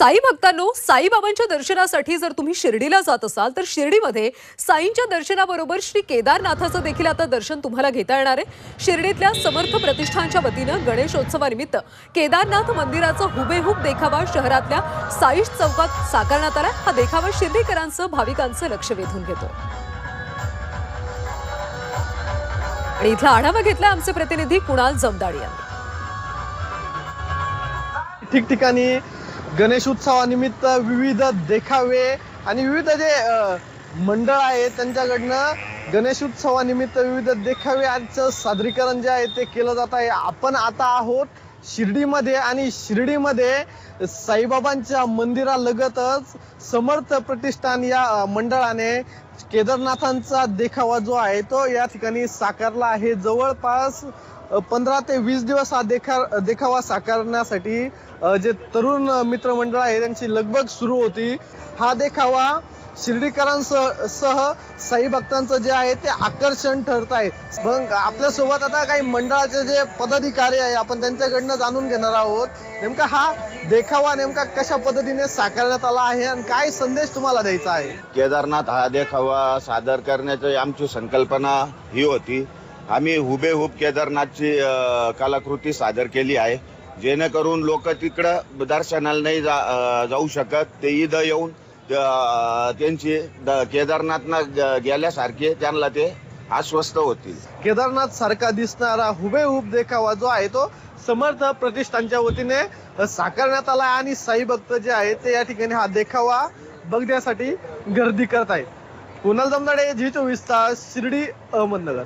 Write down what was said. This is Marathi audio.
साई भक्तांनो साईबाबांच्या दर्शनासाठी जर तुम्ही शिर्डीला जात असाल तर शिर्डीमध्ये साईंच्या दर्शनाबरोबर श्री केदारनाथाचं देखील आता दर्शन तुम्हाला घेता येणार आहे. शिर्डीतल्या समर्थ प्रतिष्ठानच्या वतीनं गणेशोत्सवानिमित्त केदारनाथ मंदिराचा हुबेहूब देखावा शहरातल्या साई चौकात साकारण्यात आला. हा देखावा शिर्डीकरांचं भाविकांचं लक्ष वेधून घेतो. आणि इथला आढावा घेतला आमचे प्रतिनिधी कुणाल जमदाडी यांनी ठिकठिकाणी गणेश उत्सवानिमित्त विविध देखावे आणि विविध जे मंडळ आहे त्यांच्याकडनं गणेश उत्सवानिमित्त विविध देखावे आजचं सादरीकरण जे आहे ते केलं जात आहे. आपण आता आहोत शिर्डीमध्ये आणि शिर्डीमध्ये साईबाबांच्या मंदिरालगतच समर्थ प्रतिष्ठान या मंडळाने केदारनाथांचा देखावा जो आहे तो या ठिकाणी साकारला आहे. जवळपास पंधरा ते वीस दिवस हा देखा देखावा साकारण्यासाठी जे तरुण मित्रमंडळ आहे त्यांची लगबग सुरू होती. हा देखावा शिर्डीकरांसह सह साई भक्तांचं जे आहे ते आकर्षण ठरत आहे. मग आपल्यासोबत आता काही मंडळाचे जे पदाधिकारी आहे आपण त्यांच्याकडनं जाणून घेणार आहोत. नेमका हा देखावा नेमका कशा पद्धतीने साकारण्यात आला आहे आणि काय संदेश तुम्हाला द्यायचा आहे? केदारनाथ हा देखावा सादर करण्याची आमची संकल्पना ही होती. आम्ही हुबेहूब केदारनाथची कलाकृती सादर केली आहे. जेणेकरून लोक तिकडं दर्शनाला नाही जा जाऊ शकत. ते इथं येऊन त्यांची द- केदारनाथना गेल्यासारखे त्यांना ते आश्वस्त होतील. केदारनाथ सारखा दिसणारा हुबेहूब देखावा जो आहे तो समर्थ प्रतिष्ठानच्या वतीने साकारण्यात आला आणि साई भक्त जे आहेत ते या ठिकाणी हा देखावा बघण्यासाठी गर्दी करत आहेत कुणाल जमदाडे जी चोवीस तास शिर्डी अहमदनगर.